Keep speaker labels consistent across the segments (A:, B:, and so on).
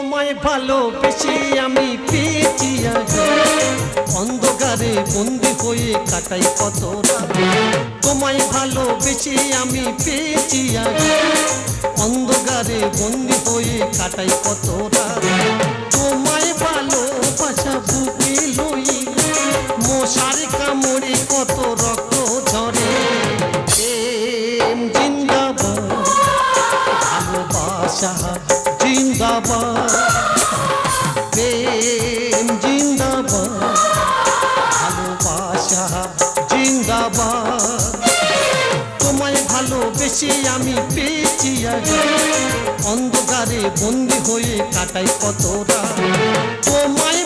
A: তোমায় ভালোবেসে আমি পেয়েছি অন্ধকারে বন্দি হয়ে কাটাই কত তোমায় ভালোবেসে আমি পেয়েছি অন্ধকারে বন্দি হয়ে কাটাই কত তোমায় ভালোবাসা বুকে লই মশার কামড়ে কত ভালোবেসে আমি পেয়েছি অন্ধকারে বন্দি হয়ে কাটাই কতটা। তোমায়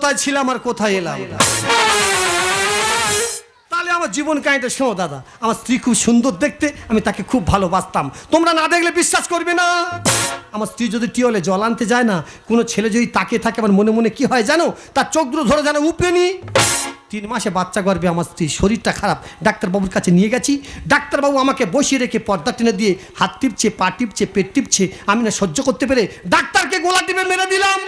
A: কোথায় ছিলাম আর কোথায় এলাম? তাহলে আমার জীবন কাহিনীটা শোনো দাদা। আমার স্ত্রী খুব সুন্দর দেখতে, আমি তাকে খুব ভালোবাসতাম। তোমরা না দেখলে বিশ্বাস করবে না। আমার স্ত্রী যদি টিওলে জল আনতে যায় না, কোনো ছেলে যদি তাকে থাকে, আমার মনে মনে কি হয় জানো? তার চোখ দুটো ধরে যেন উপেনি তিন মাসে বাচ্চা গর্বে আমার স্ত্রী শরীরটা খারাপ। ডাক্তারবাবুর কাছে নিয়ে গেছি। ডাক্তারবাবু আমাকে বসিয়ে রেখে পর্দা টেনে দিয়ে হাত টিপছে, পা টিপছে, পেট টিপছে। আমি না সহ্য করতে পেরে ডাক্তারকে গোলা টিপে মেরে দিলাম।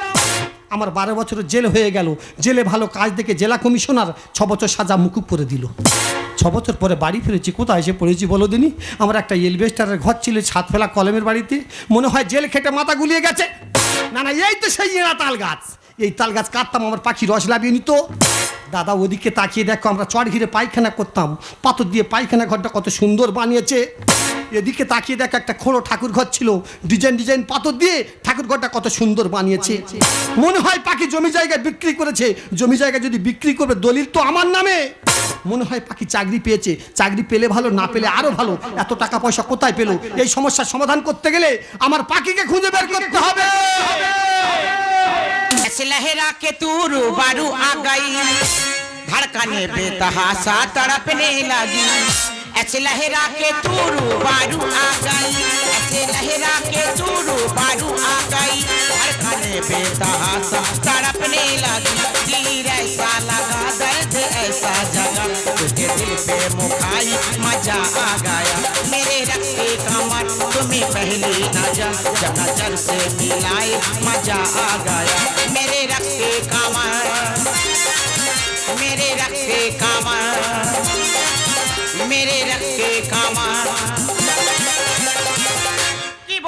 A: আমার বারো বছরের জেল হয়ে গেল। জেলে ভালো কাজ দেখে জেলা কমিশনার ছ বছর সাজা মুকুব করে দিল। ছ বছর পরে বাড়ি ফিরেছি। কোথায় এসে পড়েছি বলো দিনই আমার একটা এলবেস্টারের ঘর ছিল ছাদ ফেলা কলমের বাড়িতে। মনে হয় জেল খেটে মাথা গুলিয়ে গেছে। না না, এই তো সেই তাল গাছ। এই তাল গাছ কাটতাম, আমার পাখি রস লাভিয়ে নিত। দাদা ওদিকে তাকিয়ে দেখো আমরা চট ঘিরে পায়খানা করতাম। পাথর দিয়ে পায়খানা ঘরটা কত সুন্দর বানিয়েছে। এদিকে তাকিয়ে দেখ একটা খোড়ো ঠাকুর ঘর ছিল। ডিজাইন ডিজাইন পাথর দিয়ে ঠাকুর ঘরটা কত সুন্দর বানিয়েছে। মনে হয় পাখি জমি জায়গা বিক্রি করেছে। জমি জায়গা যদি বিক্রি করবে দলিল তো আমার নামে। মনে হয় পাখি চাকরি পেয়েছে। চাকরি পেলে ভালো না পেলে আরও ভালো। এত টাকা পয়সা কোথায় পেল? এই সমস্যার সমাধান করতে গেলে আমার পাখিকে খুঁজে বের করতে হবে।
B: ऐसे लहरा के तू रूबारू आ गई। धड़कने बेतहासा तड़पने लगी। ऐसे लहरा के तू रूबारू आ गई। ऐसे लहरा के तू रूबारू आ गई। धड़कने बेतहासा तड़पने लगी। तीर ऐसा लगा, दर्द ऐसा जगा। तुझे दिल पे मुखाई मज़ा आ गया। मेरे रक्ते कमर तुम्हें पहली जब नज़र से मिलाए मज़ा आ गया। मेरे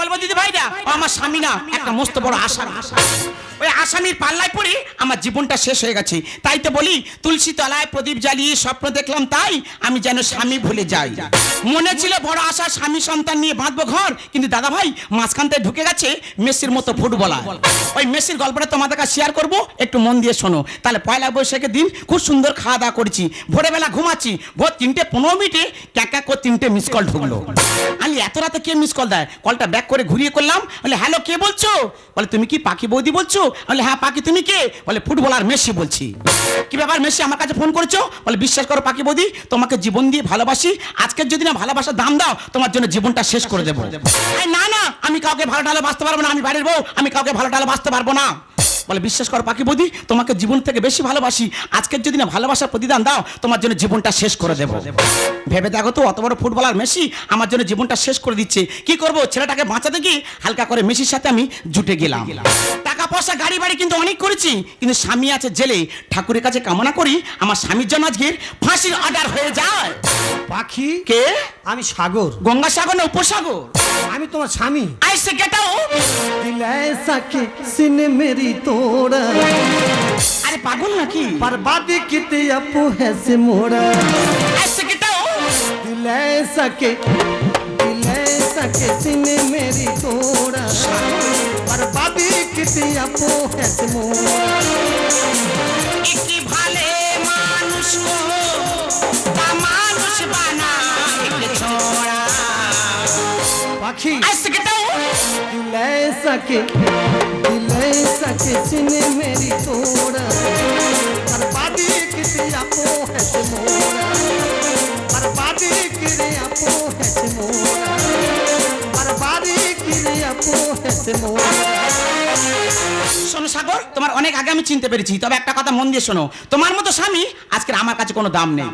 B: বলব, দিদি ভাইরা আমার স্বামী না, একটা মস্ত বড় আশা ওই আসামির পাল্লায় পড়ে আমার জীবনটা শেষ হয়ে গেছে। তাই তো বলি, তুলসী তলায় প্রদীপ জ্বালিয়ে স্বপ্ন দেখলাম, তাই আমি যেন স্বামী ভুলে যাই। মনে ছিল বড় আশা স্বামী সন্তান নিয়ে বাঁধবো ঘর, কিন্তু দাদা ভাই মাঝখানটায় ঢুকে গেছে মেসির মতো ফুটবলার। ওই মেসির গল্পটা তোমাদের কাছে শেয়ার করব, একটু মন দিয়ে শোনো। তাহলে পয়লা বৈশাখের দিন খুব সুন্দর খাওয়া দাওয়া করেছি। ভোরবেলা ঘুমাচ্ছি, ভোর তিনটে পনেরো মিনিটে ক্যাকা করে তিনটে মিস কল ঢুকলো। আমি এত রাতে কে মিস কল দেয়? কলটা ব্যাক করে ঘুরিয়ে করলাম। বলে হ্যালো কে বলছো? বলে তুমি কি পাখি বৌদি বলছো? বলে হ্যাঁ পাখি তুমি কে? বলে ফুটবলার মেসি বলছি। কি ব্যাপার মেসি আমার কাছে ফোন করেছ? বলে বিশ্বাস করো পাখি বৌদি তোমাকে জীবন দিয়ে ভালোবাসি। আজকের যদি না ভালোবাসার দাম দাও তোমার জন্য জীবনটা শেষ করে দেবো। না না আমি কাউকে ভালো টালো বাঁচতে পারব না আমি বাড়ির বউ আমি কাউকে ভালো টালো বাঁচতে পারব না। বলে বিশ্বাস করো পাখি বৌদি তোমাকে জীবন থেকে বেশি ভালোবাসি। আজকের যদি না ভালোবাসার প্রতিদান দাও তোমার জন্য জীবনটা শেষ করে দেবো। ভেবে দেখো তো অত বড় ফুটবলার মেসি আমার জন্য জীবনটা শেষ করে দিচ্ছে। কি করব ছেলেটাকে বাঁচাতে গিয়ে হালকা করে মেসির সাথে আমি জুটে গেলাম। টাকা পয়সা গাড়ি বাড়ি কিন্তু অনেক করেছি কিন্তু স্বামী আছে জেলে। ঠাকুরের কাছে কামনা করি আমার স্বামীর জন্য আজকে ফাঁসির অর্ডার হয়ে যায়।
A: পাখি?
B: কে?
A: আমি সাগর।
B: গঙ্গাসাগর না উপসাগর?
A: আমি তোমার স্বামী
B: আইসে গেটাও
A: दिल ऐसा कि सीने मेरी तोड़ा
B: আরে পাগল নাকি
A: बर्बादी कितने अपू है से मोड़ा
B: আইসে গেটাও
A: दिल ऐसा के दिल ऐसा के सीने मेरी तोड़ा बर्बादी कितने अपू है से मोड़ा
B: একটি ভালে মানুষ গো, তা মানুষ বানায়
A: আখি दिलाए सके दिलाए सके चिने শোনো সাগর
B: তোমার অনেক আগে আমি চিনতে পেরেছি তবে একটা কথা মন দিয়ে শোনো। তোমার মতো স্বামী আজকের আমার কাছে কোনো দাম নেই।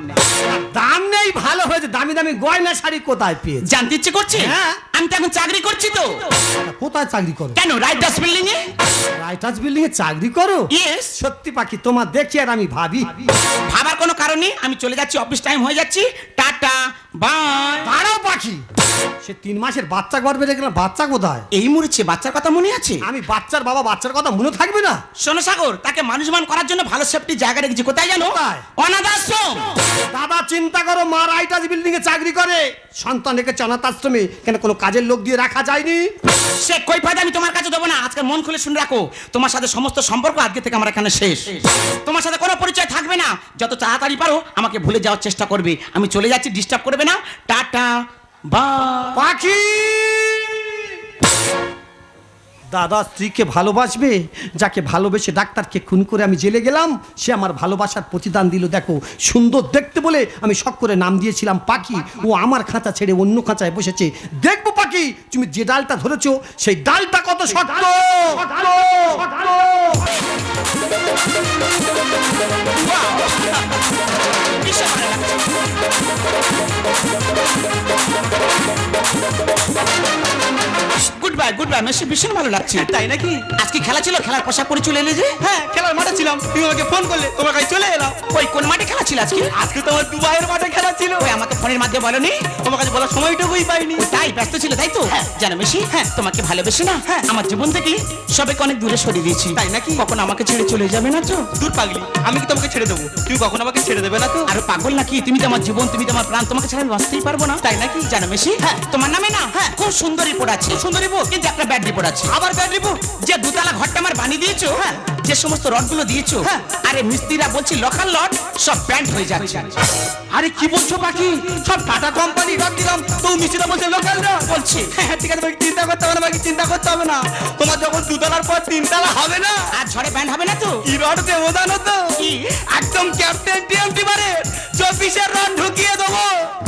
A: দাম নেই ভালো হয়েছে। দামি দামি গয়না শাড়ি কোথায় পেয়ে
B: জানতে ইচ্ছে করছে?
A: হ্যাঁ।
B: আমি তো এখন চাকরি করছি তো।
A: কোথায় চাকরি করো?
B: কেন রাইটার্স বিল্ডিং এ?
A: রাইটার্স বিল্ডিং এ চাকরি করো?
B: ইয়েস
A: সত্যি পাখি তোমার দেখি আর আমি ভাবি।
B: ভাবার কোনো কারণ নেই আমি চলে যাচ্ছি অফিস টাইম হয়ে যাচ্ছি। টাটা বাই
A: দাঁড়াও পাখি সে তিন মাসের বাচ্চা বাচ্চা কোথায়?
B: এই মরেছে বাচ্চার কথা মনে আছে?
A: আমি বাচ্চার বাবা বাচ্চার কথা মনে থাকবে না?
B: শোনো সাগর তাকে মানুষমান করার জন্য ভালো সেফটি জায়গা রেখেছি। কোথায় জানো? অনাথ আশ্রম
A: দাদা চিন্তা করো মা রাইটার্স বিল্ডিং এ চাকরি করে। সন্তান রেখেছে অনাথ আশ্রমে কেন কোনো কাজের লোক দিয়ে রাখা যায়নি।
B: সে কই ফায়দা আমি তোমার কাছে দেবো না। আজকে মন খুলে শুনে রাখো। তোমার সাথে সমস্ত সম্পর্ক আজকে থেকে আমার এখানে শেষ। তোমার সাথে কোনো পরিচয় থাকবে না। যত তাড়াতাড়ি পারো আমাকে ভুলে যাওয়ার চেষ্টা করবে। আমি চলে যাচ্ছি ডিস্টার্ব করবে না। টাটা। বা
A: পাখি! দাদা স্ত্রীকে ভালোবাসবে যাকে ভালোবেসে ডাক্তারকে খুন করে আমি জেলে গেলাম সে আমার ভালোবাসার প্রতিদান দিল। দেখো সুন্দর দেখতে বলে আমি শখ করে নাম দিয়েছিলাম পাখি। ও আমার খাঁচা ছেড়ে অন্য খাঁচায় বসেছে। দেখব পাখি তুমি যে ডালটা ধরেছো সেই ডালটা কত শক্ত!
B: গুড মেসি ভীষণ ভালো লাগছে।
C: তাই নাকি?
B: আজকে খেলা ছিল খেলার পোশাক পরে চলে এলে যে?
C: হ্যাঁ খেলার মাঠে ছিলাম। তুমি আমাকে ফোন করলে তোমার কাছে চলে এলাম।
B: ওই কোন মাঠে খেলা ছিল আজকে?
C: আজকে তোমার দুবাইয়ের মাঠে খেলা ছিল।
B: ওই আমাকে ফোনের মাধ্যমে বলনি
C: তোমার কাছে বলার সময়টুকুই পাইনি।
B: তাই ব্যস্ত ছিল তাই তো? জানো মেশি হ্যাঁ। তোমাকে ভালোবেসে না
C: হ্যাঁ।
B: আমার জীবন থেকে সবাইকে অনেক দূরে সরিয়ে দিয়েছি।
C: তাই নাকি?
B: কখন আমাকে ছেড়ে চলে যাবে না তো?
C: দূর পাগলি আমি কি তোমাকে ছেড়ে দেবো? তুমি কখন আমাকে ছেড়ে দেবে না তো?
B: আর পাগল নাকি? তুমি তো আমার জীবন তুমি তো আমার প্রাণ তোমাকে ছাড়া আমি বাঁচতেই পারব না।
C: তাই নাকি?
B: জানো মেশি হ্যাঁ। তোমার নামে না হ্যাঁ। খুব সুন্দরী রিপোর্ট আছে। সুন্দর রিপোর্ট কিন্তু একটা ব্যাড রিপোর্ট আছে।
C: আবার ব্যাড রিপোর্ট
B: যে দুতলা ঘরটা আমার বানিয়ে দিয়েছ হ্যাঁ। যে সমস্ত রডগুলো দিয়েছ
C: হ্যাঁ।
B: আরে মিস্ত্রিরা বলছি লোকাল লট সব ব্যান্ড হয়ে যাচ্ছে।
C: আরে কি বলছো পাখি? সব টাটা কোম্পানি রক দিলাম। তো মিশ্রা বলছে লোকালরা
B: বলছি।
C: হ্যাঁ ঠিক আছে চিন্তা করতে হবে না বাকি চিন্তা করতে হবে না। তোমার যখন দুতলার পর তিনতলা হবে না
B: আর ঝড়ে ব্যান্ড হবে না তো?
C: কি রড দেবো জানো তো?
B: কি?
C: একদম ক্যাপ্টেন টিএমটি মানে চব্বিশের রড ঢুকিয়ে দেবো।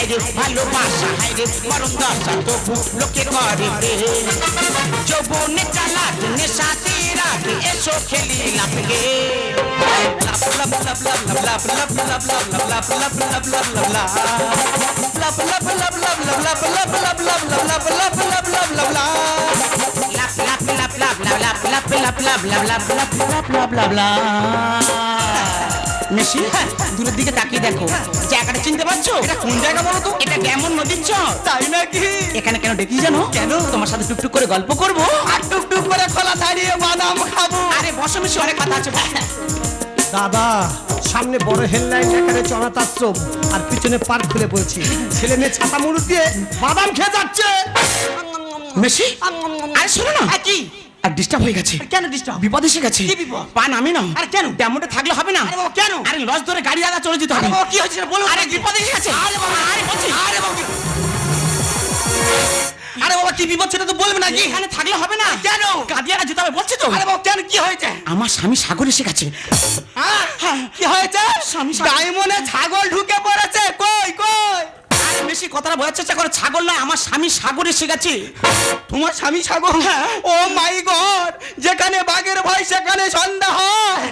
B: লাভ
C: লাভ লাভ
B: হাই রে ভালোবাসা হাই রে মরণ দশা তবু লোকে করে রে যৌবনে চালা নেশা তিরা এসো খেলি লাভ গে লাপ লাপ লাপ লাপ লাপ লাপ লাপ লাপ লাপ লাপ লাপ লাপ লাপ লাপ লাপ মেশি দূরের দিকে তাকিয়ে দেখো। জায়গাটা চিনতে পারছ?
C: এটা কোন জায়গা বলো তো?
B: এটা কেমন নদীর চর?
C: তাই নাকি?
B: এখানে কেন ডেকে জানো?
C: কেন?
B: তোমার সাথে টুকটুক করে গল্প করব।
C: আর টুকটুক করে খোলা ছাড়িয়ে বাদাম খাব।
B: আরে বসো মেশি অনেক কথা আছে।
A: দাদা সামনে বড় হেডলাইন এখানে চনাত আশ্রম আর পিছনে পার্ক খুলে পড়েছি। ছেলে মেয়ে ছাতা মুড়ু দিয়ে বাদাম খেয়ে যাচ্ছে।
B: মেশি আরে শোনো না।
C: কি?
B: আর ডিস্টার্ব হয়ে গেছে।
C: কেন ডিস্টার্ব
B: বিপদ এসে গেছে।
C: কি বিপদ?
B: পা নামি না
C: আরে কেন?
B: ড্যামোটে থাকলে হবে না।
C: আরে বাবা, কেন?
B: আরে লস ধরে গাড়ি দাদা চলে যেতে হবে।
C: বাবা, কি হয়েছে বলো
B: আরে বিপদ এসে গেছে।
C: আরে বাবা
B: আরে বলছি
C: আরে বাবা আরে বাবা কি বিপদ সেটা তো বলবে না কি?
B: এখানে থাকলে হবে না।
C: কেন?
B: কাদিয়ারা যেতে হবে বলছি তো।
C: আরে বাবা কেন? কি হয়েছে?
B: আমার স্বামী সাগর এসে গেছে।
C: হ্যাঁ, কি হয়েছে?
B: স্বামী
C: ডায়মন্ডে ছাগল ঢুকে পড়েছে। কই কই?
B: বেশি কথাটা বোঝার চেষ্টা করে। ছাগল না আমার স্বামী সাগর গেছে।
C: তোমার স্বামী ছাগল ও মাই গড যেখানে বাঘের ভয় সেখানে সন্ধ্যা হয়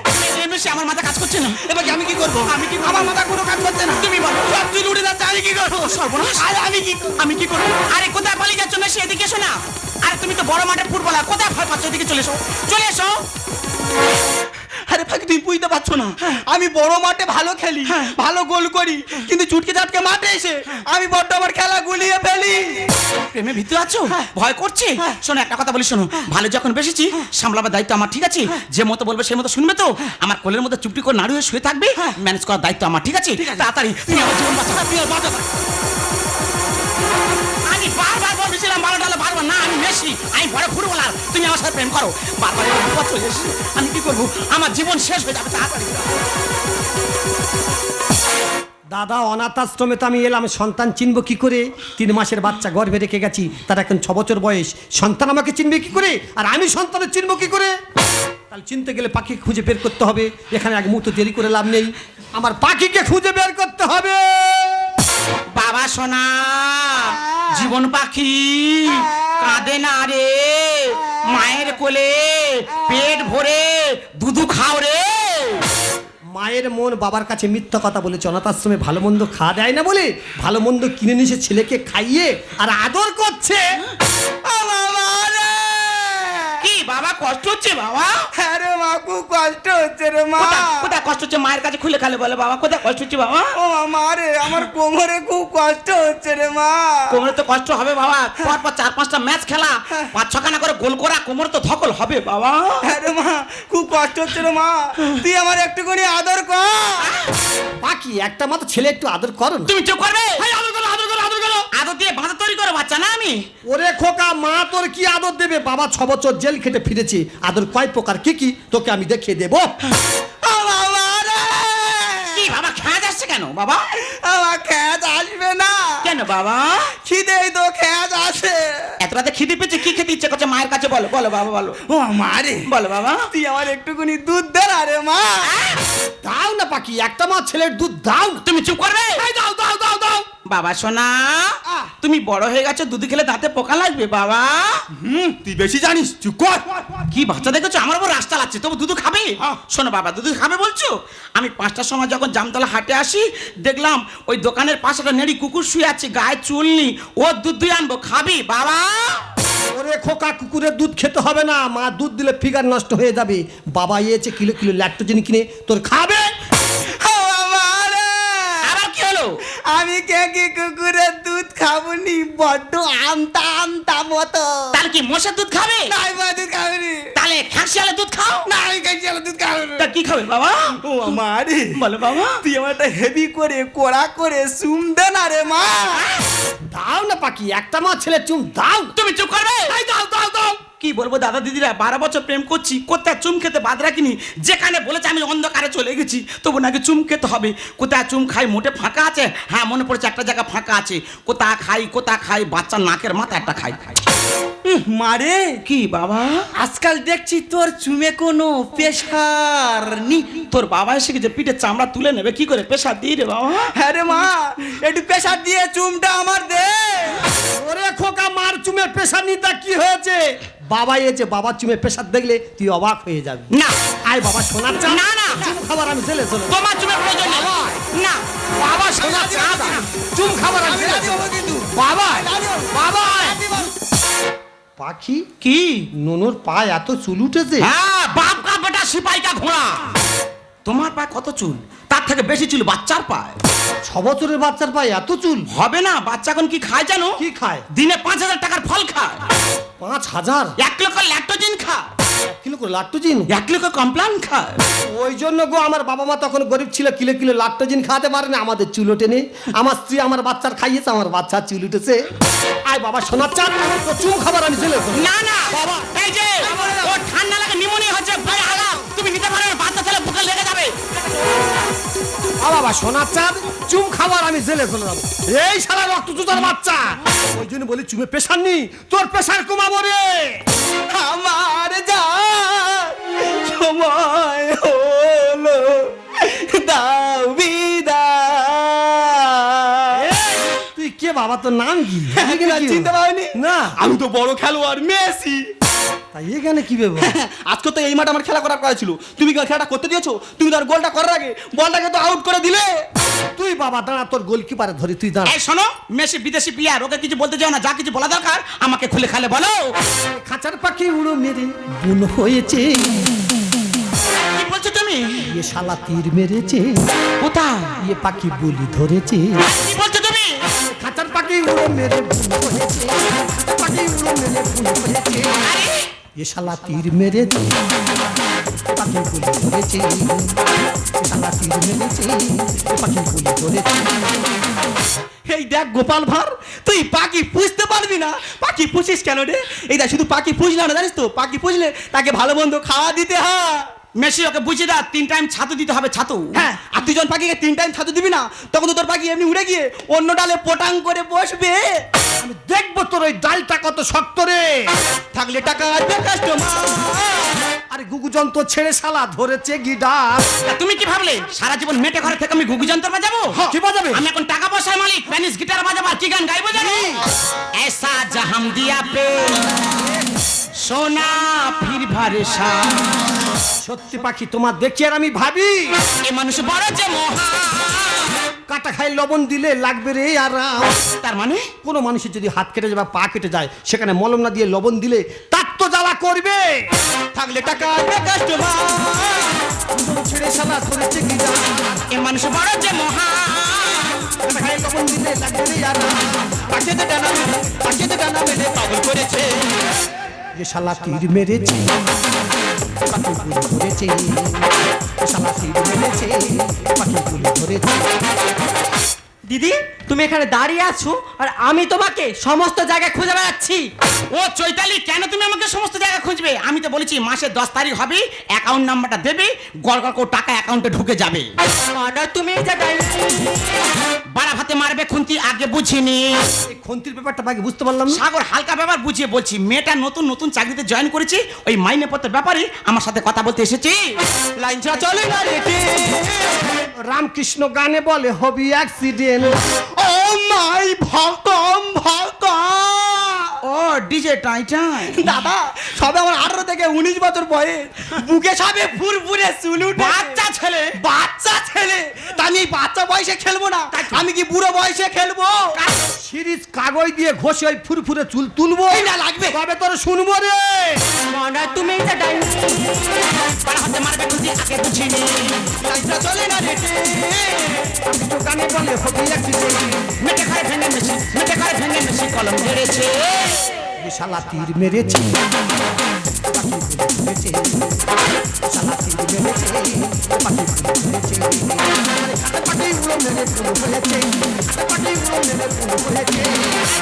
B: বেশি আমার মাথা কাজ করছে না।
C: এবার আমি কি করব? আমি কি আমার মাথা কোনো কাজ করছে না।
B: তুমি বলো।
C: সব চুল উড়ে যাচ্ছে আমি কি করব?
B: সর্বনাশ।
C: আরে আমি কি
B: আমি কি করব? আরে কোথায় পালিয়ে যাচ্ছ মেশি? এদিকে এসো না। আরে তুমি তো বড় মাঠের ফুটবলার। কোথায় ভয় পাচ্ছ? এদিকে চলে এসো। চলে এসো।
C: আরে ভাই তুমি বুঝতে পারছ না। আমি বড় মাঠে ভালো খেলি ভালো গোল করি কিন্তু চুটকে চাটকে মাঠে এসে আমি বড্ড আমার খেলা গুলিয়ে ফেলি।
B: প্রেমে ভিতরে আছো? ভয় করছে? শোনো একটা কথা বলি শোনো। ভালো যখন বেসেছি সামলাবার দায়িত্ব আমার ঠিক আছে? যে মতো বলবে সেই মতো শুনবে তো? আমার কোলের মধ্যে চুপটি করে নাড়ু হয়ে শুয়ে থাকবে? ম্যানেজ করার দায়িত্ব আমার ঠিক আছে? তাড়াতাড়ি। তুমি আমার জীবন বাঁচাও। তুমি আমার পাখি আমি বড় ফুটবলার তুমি আমার সাথে প্রেম করো। এরকম বিপদ চলে এসেছে। আমি কি করব? আমার জীবন শেষ হয়ে যাবে তাড়াতাড়ি।
A: দাদা অনাথ আশ্রমে তো আমি এলাম। সন্তান চিনব কি করে? তিন মাসের বাচ্চা গর্ভে রেখে গেছি। তার এখন ছ বছর বয়স। সন্তান আমাকে চিনবে কি করে? আর আমি সন্তানের চিনবো কি করে? তাহলে চিনতে গেলে পাখি খুঁজে বের করতে হবে। এখানে এক মুহূর্ত দেরি করে লাভ নেই। আমার পাখিকে খুঁজে বের করতে হবে।
B: বাবা সোনা জীবন পাখি কাঁদে না রে মায়ের কোলে পেট ভরে দুধু খাও রে।
A: মায়ের মন বাবার কাছে মিথ্যা কথা বলে অনাথ ভালো মন্দ খাওয়া দেয় না বলে ভালো মন্দ কিনে নিয়ে ছেলেকে খাইয়ে আর আদর করছে।
B: কি বাবা কষ্ট হচ্ছে বাবা?
C: আরে মা খুব কষ্ট হচ্ছে রে মা।
B: কোথায় কষ্ট হচ্ছে? মায়ের কাছে খুলে খালে বলে বাবা কোথায় কষ্ট হচ্ছে বাবা?
C: ও মা রে আমার কোমরে খুব কষ্ট হচ্ছে রে মা।
B: কোমরে তো কষ্ট হবে বাবা পর পর চার পাঁচটা ম্যাচ খেলা পাঁচ ছখানা করে গোল করা কোমরে তো ধকল হবে বাবা।
C: আরে মা খুব কষ্ট হচ্ছে রে মা। তুই আমার একটুখানি আদর কর।
A: বাকি একটা মাত্র ছেলে একটু আদর করো না?
B: তুমি চুপ করবে?
A: এই আদর করো আদর করো আদর করো।
B: আদর দিয়ে বাঁধা তৈরি করে বাচ্চা না আমি?
A: ওরে খোকা মা তোর কি আদর দেবে? বাবা ছ বছর জেল খেটে ফিরেছে। আদর কয় প্রকার কি কি? তোকে আমি দেখিয়ে দেবো।
C: ও বাবা রে!
B: কি বাবা খেয়ে যাচ্ছে কেন বাবা?
C: আমার খেয়াজ আসবে না।
B: কেন বাবা?
C: খিদেই তো খেয়াজ আসে।
B: এত রাতে খিদে পেয়েছে কি খেতে ইচ্ছে করছে মায়ের কাছে বলো বলো বাবা বলো।
C: ও
B: বলো বাবা।
C: তুই আমার একটুখানি দুধ দে না রে মা।
A: দাও না পাখি একটা মা ছেলের দুধ দাও।
B: তুমি চুপ করবে?
A: দাও দাও। দাও দাও।
B: বাবা সোনা তুমি বড় হয়ে গেছো দুধ খেলে দাঁতে পোকা লাগবে বাবা।
C: হুম তুই বেশি জানিস চুপ কর।
B: কি বাচ্চা দেখেছ? আমার উপর রাস্তা লাগছে তবু দুধ খাবে? শোনো বাবা দুধ খাবে বলছো? আমি পাঁচটার সময় যখন জামতলা হাটে আসি দেখলাম ওই দোকানের পাশে একটা নেড়ি কুকুর শুয়ে আছে গায়ে চুল নি ওর দুধ দুই আনব খাবি বাবা।
A: ওরে খোকা কুকুরের দুধ খেতে হবে না। মা দুধ দিলে ফিগার নষ্ট হয়ে যাবে। বাবা ইয়েছে কিলো কিলো ল্যাকটোজেন কিনে তোর খাবে।
C: আমি কে কি কুকুরের দুধ খাব নি বড্ড আমতা আমতা মতো।
B: তার কি মশার দুধ খাবে?
C: না দুধ খাবনি।
B: তাহলে খাসিয়ালে দুধ খাও?
C: না আমি আমার দুধ খাবনি
B: তা কি খাবে বাবা?
C: ও আমার রে।
B: বলো বাবা।
C: তুই আমার একটা হেভি করে কোড়া করে সুম দে না রে মা।
A: দাও না পাখি একটা মা ছেলে চুম দাও।
B: তুমি চুপ করবে?
A: এই দাও দাও দাও।
B: কি বলব দাদা দিদিরা বারো বছর প্রেম করছি কোথায় চুম খেতে বাদ রাখিনি যেখানে বলেছে আমি অন্ধকারে চলে গেছি তবু নাকি চুম খেতে হবে। কোথায় চুম খাই মোটে ফাঁকা আছে? হ্যাঁ মনে পড়েছে একটা জায়গা ফাঁকা আছে। কোথা খাই কোথা খাই বাচ্চা নাকের মাথা একটা খাই খাই।
C: মারে
B: কি বাবা?
C: আজকাল দেখছি তোর চুমে কোনো প্রেশার নি।
B: তোর বাবা এসে গেছে পিঠে চামড়া তুলে নেবে কি করে পেশা দিই রে বাবা?
C: হ্যাঁ রে মা একটু প্রেশার দিয়ে চুমটা আমার দে।
A: ওরে খোকা মার চুমে প্রেশার নিতে কি হয়েছে? বাবা এসে বাবার চুমে প্রেশার দেখলে তুই অবাক হয়ে যাবি।
B: না।
A: আয় বাবা শোনার চা
B: না, না।
A: চুম খাবার আমি জেলে চলে
B: তোমার চুমের প্রয়োজন না।
A: বাবা শোনার চা চুম খাবার আমি বাবা বাবা। পাখি?
B: কি?
A: নুনুর পায়ে এত চুল উঠেছে?
B: হ্যাঁ বাপ কা বেটা সিপাই কা ঘোড়া। তোমার পায়ে কত চুল? তার থেকে বেশি চুল বাচ্চার পায়।
A: ছ বছরের বাচ্চার পায়ে এত চুল?
B: হবে না বাচ্চা এখন কি খায় জানো?
A: কি খায়?
B: দিনে পাঁচ হাজার টাকার ফল খায়।
A: পাঁচ হাজার?
B: এক লক্ষ ল্যাকটোজেন খায়।
A: কিলো করে লাট্টুজিন?
B: এক লক্ষ কমপ্লান খায়
A: ওই জন্য গো আমার বাবা মা তখন গরিব ছিল কিলো কিলো লাট্টুজিন খাওয়াতে পারে না আমাদের চুল ওঠেনি। আমার স্ত্রী আমার বাচ্চার খাইয়েছে আমার বাচ্চার চুল উঠেছে। আয় বাবা শোনার চান তো চুম খাবার আমি চলে
B: না না। বাবা। এই যে ও ঠান্ডা লাগে নিমোনিয়া হচ্ছে ভাই আগা তুমি নিতে পারো বাচ্চা ছেলে বুকে লেগে যাবে।
A: বাবা সোনার চাঁদ চুম খাবার আমি জেলে চলে যাব। এই সারা রক্ত চুতার বাচ্চা! ওই জন্য বলি চুমে পেশার নি তোর পেশার কমাবো রে!
C: আমার যা সময় হলো দাও বিদায়।
A: তুই কে বাবা? তোর নাম কি?
C: চিনতে পারিনি।
A: না।
C: আমি তো বড় খেলোয়াড় মেসি।
A: তাই এখানে কি ব্যাপার
C: আজকে তো এই মাঠে আমার খেলা করার কথা ছিল। তুমি কি খেলাটা করতে দিয়েছ? তুমি তো গোলটা করার আগে বলটাকে তো আউট করে দিলে।
A: তুই বাবা দাঁড়া তোর গোলকিপারে ধরি তুই দাঁড়া।
B: এই শোনো মেসি বিদেশি প্লেয়ার ওকে কিছু বলতে যাও না যা কিছু বলা দরকার আমাকে খুলে খালে বলো।
A: খাঁচার পাখি উড়ো মেরে বুন হয়েছে।
B: কি বলছো তুমি?
A: ইয়ে শালা তীর মেরেছে
B: কোথায়?
A: ইয়ে পাখি বলি ধরেছে।
B: কি বলছো তুমি?
A: খাঁচার পাখি উড়ো মেরে বুন হয়েছে। পাখি উড়ো মেরে বুন হয়েছে। এ শালা তীর মেরে পাখি গুলি ধরেছে। শালা তীর মেরেছে। পাখি গুলি ধরেছে।
C: এই দেখ গোপাল ভাঁড়, তুই পাখি পুষতে পারবি না। পাখি পুষিস কেন রে? এই দেখ, শুধু পাখি পুষলে না, জানিস তো? পাখি পুষলে তাকে ভালো মন্দ খাওয়া দিতে হয়।
B: মেশি ওকে বুঝিয়ে দাও তিন টাইম ছাতু দিতে হবে ছাতু
C: হ্যাঁ আর তুই যখন পাখিকে তিন টাইম ছাতু দিবি না তখন তো তোর পাখি এমনি উড়ে গিয়ে অন্য ডালে পটাং করে বসবে
A: আমি দেখবো তোর ওই ডালটা কত শক্ত রে
C: থাকলে টাকা আসবে কাস্টমার
A: আরে গুগু যন্ত্র ছেড়ে শালা ধরেছে গিডার
B: তা তুমি কি ভাবলে সারা জীবন মেটে ঘরে থেকে আমি ঘুঘু যন্ত্র বাজাবো
A: কি বাজাবে?
B: আমি এখন টাকা পয়সার মালিক প্যানিস গিটার বাজাবো আর কি গান গাইবো জানো ऐसा जहम दिया पे সোনা ফির ভরসা
A: সত্যি পাখি তোমার দেখি আর আমি ভাবি।
B: এ মানুষ বড় যে মহা।
A: কাটা খাই লবণ দিলে লাগবে রে আরাম।
B: তার মানে?
A: কোনো মানুষের যদি হাত কেটে যায় বা পা কেটে যায় সেখানে মলম না দিয়ে লবণ দিলে তার তো জ্বালা করবে।
C: থাকলে টাকা
A: ছেড়ে শালা ধরেছে গিডার
B: এ মানুষ বড় যে মহা।
A: কাটা খাই লবণ দিলে লাগবে রে আরাম।
C: পাশেতে ডানা মেলে ডানা মেলে পাগল করেছে।
A: যে শালা তীর মেরেছে। পাখি গুলি ধরেছে শালা তীর মেরেছে পাখি গুলি ধরেছে।
D: দিদি তুমি এখানে দাঁড়িয়ে আছো আর আমি তোমাকে সমস্ত জায়গায় খুঁজে বেড়াচ্ছি।
B: ও চৈতালি কেন তুমি আমাকে সমস্ত জায়গা খুঁজবে? আমি তো বলেছি মাসের দশ তারিখ হবে অ্যাকাউন্ট নাম্বারটা দেবে গড় গড় করে টাকা অ্যাকাউন্টে ঢুকে যাবে।
D: মানে তুমি
B: বাড়া ভাতে মারবে খুন্তি আগে বুঝিনি।
A: খন্তির ব্যাপারটা বাকি বুঝতে পারলাম না।
B: সাগর হালকা ব্যাপার বুঝিয়ে বলছি মেয়েটা নতুন নতুন চাকরিতে জয়েন করেছি ওই মাইনে পত্রের ব্যাপারে আমার সাথে কথা বলতে এসেছি।
C: লাইন চলে না রেটে
A: রামকৃষ্ণ গানে বলে হবি অ্যাক্সিডেন্ট
C: ও মাই ভগম ভগম
B: ও ডিজে টাইটাই
C: দাদা সবে আমার আঠারো থেকে উনিশ বছর বয়স। বুকে সবে ফুরফুরে চুলু
B: বাচ্চা ছেলে।
C: বাচ্চা ছেলে। তা আমি বাচ্চা বয়সে খেলব না। আমি কি বুড়ো বয়সে খেলব?
A: সিরিজ কাগজ দিয়ে ঘষে ওই ফুরফুরে চুল তুলবো?
C: না লাগবে।
A: কবে তোর শুনব রে?
D: মানে তুমি
B: মারবে আগে বুঝিনি।
C: চলে না রেটে
A: রামকৃষ্ণ বলে হবি
B: মেটে খায় ভেঙে মেশি মেটে খায় ভেঙে মেশি কলম ধরেছে।
A: শালা তীর মেরেছে। শালা তীর মেরেছে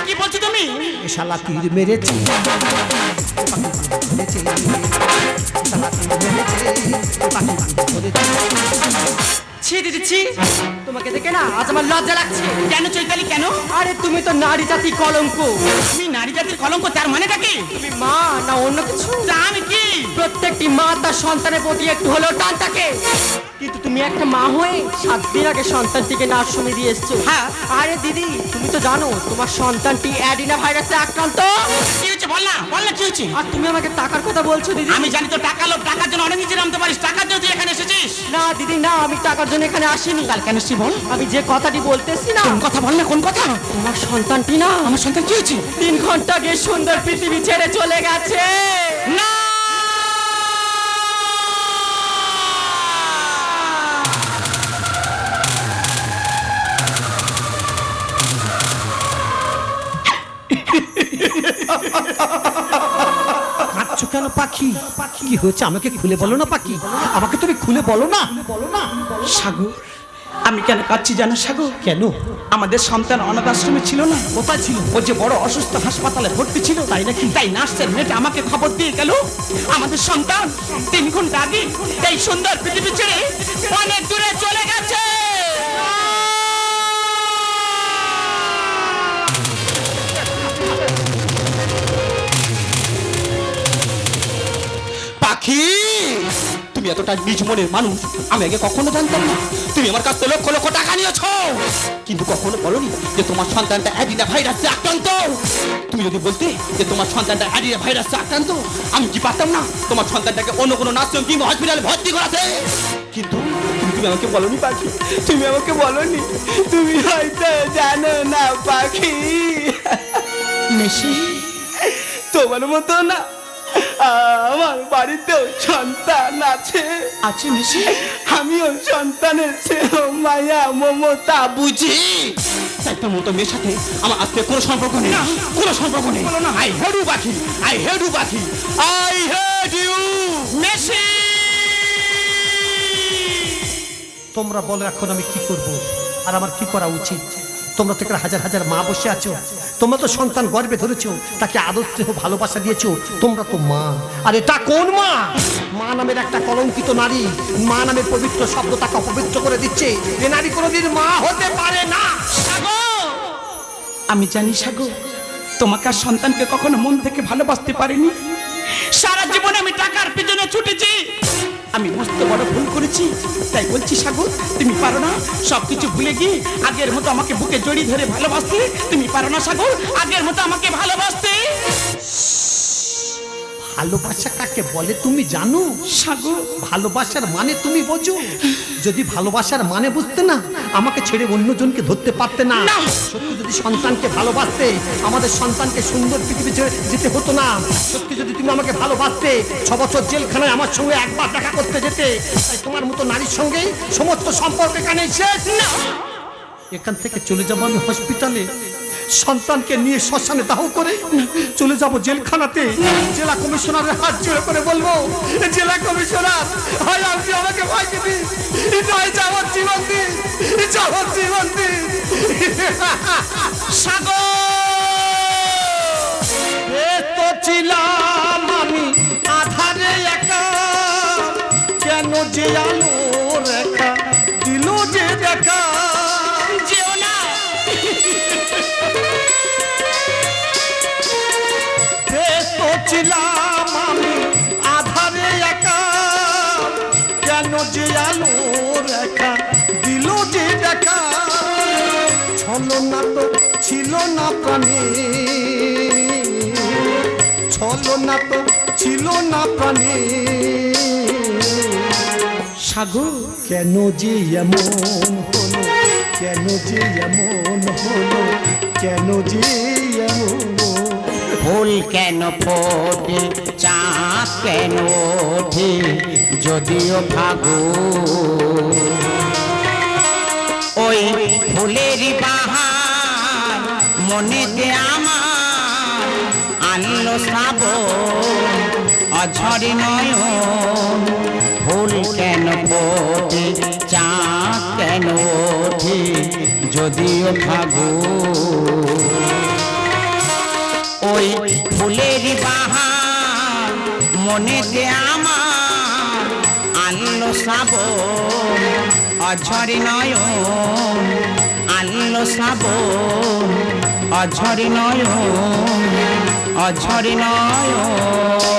B: কি বলছো তুমি?
A: শালা তীর মেরেছে শালা তীর মেরেছে।
D: ছি দিদি ছি। তোমাকে দেখে না আজ আমার লজ্জা লাগছে।
B: কেন চৈতালি কেন?
D: আরে তুমি তো নারী জাতি কলঙ্ক।
B: তুমি নারী জাতির কলঙ্ক তার মানেটা কি?
D: তুমি মা না অন্য কিছু?
B: তা আমি কি
D: প্রত্যেকটি মা তার সন্তানের প্রতি একটু হলেও টান থাকে। কিন্তু তুমি একটা মা হয়ে সাত দিন আগে সন্তানটিকে নার্সিংহোমে দিয়ে এসছো।
B: হ্যাঁ।
D: আরে দিদি তুমি তো জানো তোমার সন্তানটি অ্যাডিনা ভাইরাসে আক্রান্ত।
B: কি হয়েছে? বল না বল না কি হয়েছে?
D: আর তুমি আমাকে টাকার কথা বলছো দিদি?
B: আমি জানি তো টাকা লোক টাকার জন্য অনেক নিচে নামতে পারিস টাকার জন্য তুই এখানে এসেছিস।
D: না দিদি না আমি টাকার জন্য এখানে আসিনি।
B: কাল কেন এসেছি বল?
D: আমি যে কথাটি বলতেছি না।
B: কোন কথা বল না কোন কথা?
D: তোমার সন্তানটি না।
B: আমার সন্তান কি হয়েছে?
D: তিন ঘণ্টা আগে সুন্দর পৃথিবী ছেড়ে চলে গেছে।
B: না!
A: কাঁদছো কেন পাখি? কি হয়েছে? আমাকে খুলে বলো না পাখি। আমাকে তুমি খুলে বলো না। বলো না
B: সাগর আমি কেন কাচ্ছি জানো সাগর?
A: কেন?
B: আমাদের সন্তান অনাথ আশ্রমে ছিল না। কোথায় ছিল? ও যে বড় অসুস্থ হাসপাতালে ভর্তি ছিল। তাই নাকি? তাই নার্সের মেয়েটা আমাকে খবর দিয়ে গেল। আমাদের সন্তান তিন ঘণ্টা আগে এই সুন্দর পৃথিবী ছেড়ে অনেক দূরে চলে গেছে।
C: পাখি! তুমি এতটা নিজ মনের মানুষ, আমি আগে কখনো জানতাম না। তুমি আমার কাছ থেকে লক্ষ লক্ষ টাকা নিয়েছ। কিন্তু কখনো বলনি যে তোমার সন্তানটা অ্যাডিনা ভাইরাসে আক্রান্ত। তুমি যদি বলতে যে তোমার সন্তানটা অ্যাডিনা ভাইরাসে আক্রান্ত, আমি কি পারতাম না তোমার সন্তানটাকে অন্য কোনো নার্সিং কিংবা হসপিটালে ভর্তি করাতে? কিন্তু তুমি আমাকে বলনি, পাখি। তুমি আমাকে বলনি। তুমি হয়তো জানো না, পাখি। তোমার মতো না আমার বাড়িতেও সন্তান আছে।
B: আছে মেশি
C: আমিও সন্তানের চেয়ে মায়া মমতা বুঝি? তোর মতো মেয়ের সাথে আমার আজকে কোনো সম্পর্ক নেই। কোনো সম্পর্ক নেই। আই হেড ইউ পাখি। আই হেড ইউ পাখি। I hate you.
B: মেশি
A: তোমরা বলো এখন আমি কি করব? আর আমার কি করা উচিত? তোমরা তো এখানে হাজার হাজার মা বসে আছো। তোমরা তো সন্তান গর্বে ধরেছো, তাকে আদর স্নেহ ভালোবাসা দিয়েছ, তোমরা তো মা। আর এটা কোন মা? মা নামের একটা কলঙ্কিত নারী, মা নামের পবিত্র শব্দ তাকে অপবিত্র করে দিচ্ছে। এ নারী কোনোদিন মা হতে পারে না।
B: আমি জানি সাগো তোমাকে আর সন্তানকে কখনো মন থেকে ভালোবাসতে পারিনি। সারা জীবন আমি টাকার পেছনে ছুটেছি। আমি বুঝতে বড় ভুল করেছি। তাই বলছি, সাগর, তুমি পারো না। সব কিছু ভুলে গিয়ে আগের মতো আমাকে বুকে জড়িয়ে ধরে ভালোবাসতে। তুমি পারো না, সাগর, আগের মতো আমাকে ভালোবাসতে।
A: ভালোবাসা কাকে বলে তুমি জানো?
B: সাগর।
A: ভালোবাসার মানে তুমি বোঝো। যদি ভালোবাসার মানে বুঝতে না আমাকে ছেড়ে অন্যজনকে ধরতে পারতে না। সত্যি যদি সন্তানকে ভালোবাসতে আমাদের সন্তানকে সুন্দর পৃথিবী যেতে হতো না। সত্যি যদি তুমি আমাকে ভালোবাসতে ছ বছর জেলখানায় আমার সঙ্গে একবার দেখা করতে যেতে তাই তোমার মতো নারীর সঙ্গে সমস্ত সম্পর্ক এখানে শেষ। না। এখান থেকে চলে যাব আমি হসপিটালে সন্তানকে নিয়ে শ্মশানে দাহ করে চলে যাব জেলখানাতে। জেলা কমিশনারের হাত জোড়ে করে বলব, জেলা কমিশনার হয় আপনি আমাকে ফাঁকি যাবত জীবন যাবত জীবন তো ছিলাম আমি আধারে একা। কেন যে আলো রেখা ছিলাম আমি আধারে একা। কেন যে আলো রেখা দিল যে দেখা। ছলো না তো ছিল না প্রাণী। ছলো না তো ছিল না প্রাণী।
B: সাগর,
A: কেন যে এমন হলো? কেন যে এমন হলো? কেন যে এমন
B: ফুল কেন ফোটে? চাঁদ কেন ওঠে? যদিও ভাগো ওই ফুলের বাহার মনেতে আমার আনলো শ্রাবণ, অঝরে নয়ন। ফুল কেন ফোটে? চাঁদ কেন ওঠে? যদিও ভাগো ওই ফুলের বাহার মনে সে আমার আলো শ্রাবণ, অঝরি নয়ন আলো শ্রাবণ, অঝরি নয়ন অঝরি নয়ন।